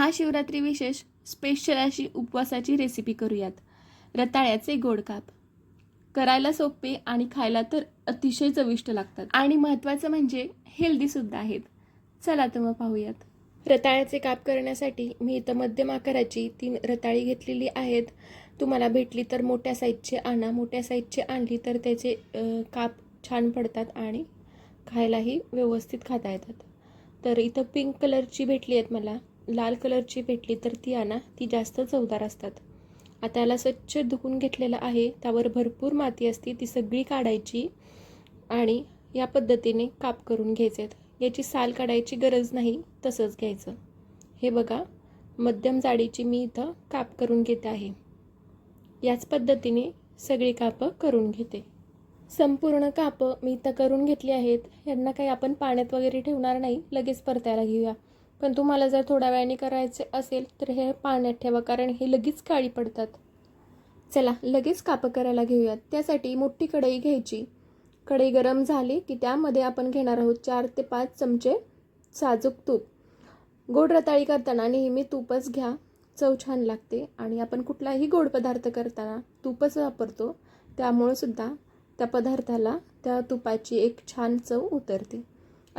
महाशिवरात्री विशेष स्पेशल अशी उपवासाची रेसिपी करूयात. रताळ्याचे गोड काप करायला सोपे आणि खायला तर अतिशय चविष्ट लागतात. आणि महत्त्वाचं म्हणजे हेल्दीसुद्धा आहेत. चला तर मग पाहूयात. रताळ्याचे काप करण्यासाठी मी इथं मध्यम आकाराची तीन रताळी घेतलेली आहेत. तुम्हाला भेटली तर मोठ्या साईजचे आणा. मोठ्या साईजचे आणली तर त्याचे काप छान पडतात आणि खायलाही व्यवस्थित खाता येतात. तर इथं पिंक कलरची भेटली आहेत मला. लाल कलरची भेटली तर ती आणा. ती जास्त चवदार असतात. आता याला स्वच्छ धुवून घेतलेलं आहे. त्यावर भरपूर माती असते. ती सगळी काढायची आणि या पद्धतीने काप करून घ्यायचे याची साल काढायची गरज नाही. तसंच घ्यायचं. हे बघा. मध्यम जाडीची मी इथं काप करून घेते आहे. याच पद्धतीने सगळी कापं करून घेते. संपूर्ण कापं मी इथं करून घेतली आहेत. यांना काही आपण पाण्यात वगैरे ठेवणार नाही. लगेच परतायला घेऊया. पण तुम्हाला जर थोड्या वेळाने करायचे असेल तर हे पाण्यात ठेवा कारण हे लगेच काळी पडतात. चला लगेच कापं करायला घेऊयात. त्यासाठी मोठी कढई घ्यायची. कढई गरम झाली की त्यामध्ये आपण घेणार आहोत चार ते पाच चमचे साजूक तूप. गोड रताळी करताना नेहमी तूपच घ्या. चव छान लागते आणि आपण कुठलाही गोड पदार्थ करताना तूपच वापरतो. त्यामुळं सुद्धा त्या पदार्थाला त्या तुपाची एक छान चव उतरते.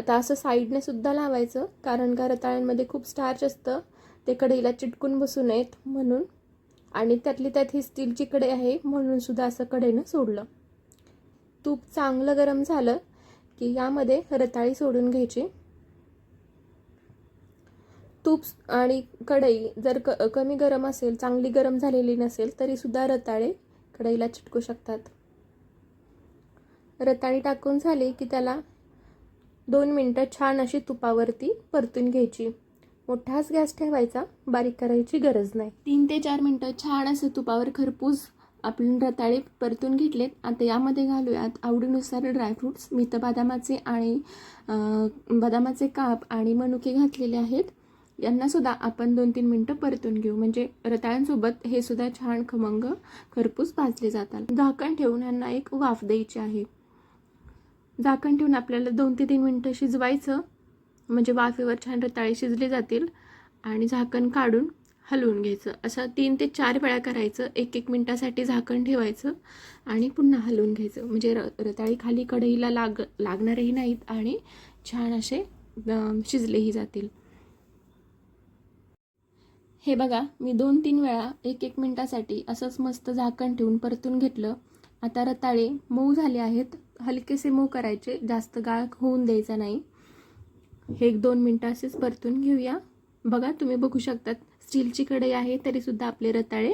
आता असं साईडने सुद्धा लावायचं कारण का रताळ्यांमध्ये खूप स्टार्च असतं. ते कढईला चिटकून बसू नयेत म्हणून. आणि त्यातली त्यात ही स्टीलची कढई आहे म्हणून सुद्धा असं कढईनं सोडलं. तूप चांगलं गरम झालं की यामध्ये रताळी सोडून घ्यायची. तूप आणि कढई जर क कमी गरम असेल चांगली गरम झालेली नसेल तरीसुद्धा रताळे कढईला चिटकू शकतात. रताळी टाकून झाली की त्याला दोन मिनटं छान अशी तुपावरती परतून घ्यायची. मोठाच गॅस ठेवायचा बारीक करायची गरज नाही. तीन ते चार मिनटं छान असं तुपावर खरपूस आपण रताळे परतून घेतलेत. आता यामध्ये घालूयात आवडीनुसार ड्रायफ्रूट्स मी तर बदामाचे आणि बदामाचे काप आणि मनुके घातलेले आहेत. यांनासुद्धा आपण दोन तीन मिनटं परतून घेऊ. म्हणजे रताळ्यांसोबत हे सुद्धा छान खमंग खरपूस भाजले जातात. झाकण ठेवून यांना एक वाफ द्यायची आहे. झाकण ठेवून आपल्याला दोन ते तीन मिनटं शिजवायचं. म्हणजे वाफेवर छान रताळे शिजले जातील. आणि झाकण काढून हलवून घ्यायचं. असं तीन ते चार वेळा करायचं. एक एक मिनटासाठी झाकण ठेवायचं. आणि पुन्हा हलवून घ्यायचं. म्हणजे र रताळी खाली कढईला लाग लागणारही नाहीत आणि छान असे शिजलेही जातील. हे बघा मी दोन तीन वेळा एक एक मिनटासाठी असंच मस्त झाकण ठेवून परतून घेतलं. आता रताळे मऊ झाले आहेत. हलकेसे मऊ करायचे जास्त गाळ होऊन द्यायचा नाही. हे एक दोन मिनटं असेच परतून घेऊया. बघा तुम्ही बघू शकतात स्टीलची कढई आहे तरीसुद्धा आपले रताळे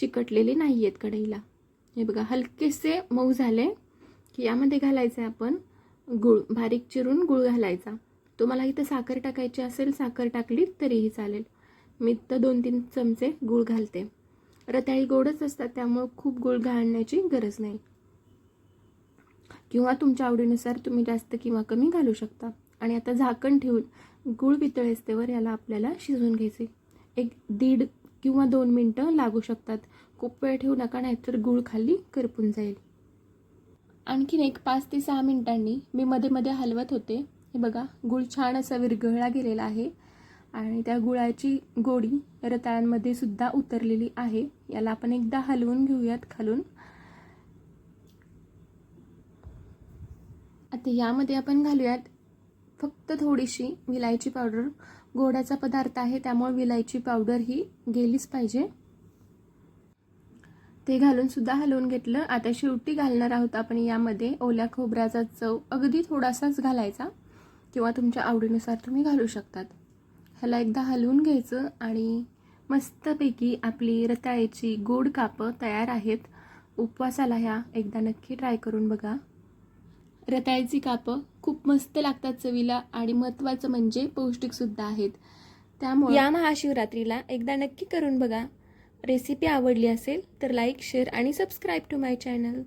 चिकटलेले नाही आहेत कढईला. हे बघा हलकेसे मऊ झाले की यामध्ये घालायचं आहे आपण गुळ बारीक चिरून गुळ घालायचा. तुम्हाला इथं साखर टाकायची असेल साखर टाकली तरीही चालेल. मी तर दोन तीन चमचे गूळ घालते. रताळी गोडच असतात त्यामुळं खूप गूळ घालण्याची गरज नाही. किंवा तुमच्या आवडीनुसार तुम्ही जास्त किंवा कमी घालू शकता. आणि आता झाकण ठेवून गूळ वितळेस्तेवर याला आपल्याला शिजवून घ्यायचे. एक दीड किंवा दोन मिनटं लागू शकतात. खूप वेळ ठेवू नका नाहीतर गूळ खाली करपून जाईल. आणखीन एक पाच ते सहा मिनिटांनी मी मध्ये मध्ये हलवत होते. हे बघा गूळ छान असा विरघळला गेलेला आहे. आणि त्या गुळाची गोडी रताळ्यांमध्ये सुद्धा उतरलेली आहे. याला आपण एकदा हलवून घेऊयात खालून. आता यामध्ये आपण घालूयात फक्त थोडीशी विलायची पावडर. गोडाचा पदार्थ आहे त्यामुळे विलायची पावडर ही गेलीच पाहिजे. ते घालून सुद्धा हलवून घेतलं. आता शेवटी घालणार आहोत आपण यामध्ये ओल्या खोबऱ्याचा चव अगदी थोडासाच घालायचा किंवा तुमच्या आवडीनुसार तुम्ही घालू शकतात. ह्याला एकदा हलवून घ्यायचं आणि मस्तपैकी आपली रताळ्याची गोड कापं तयार आहेत. उपवासाला ह्या एकदा नक्की ट्राय करून बघा. रताळ्याची कापं खूप मस्त लागतात चवीला आणि महत्त्वाचं म्हणजे पौष्टिकसुद्धा आहेत. त्यामुळे या महाशिवरात्रीला एकदा नक्की करून बघा. रेसिपी आवडली असेल तर लाईक शेअर आणि सबस्क्राईब टू माय चॅनल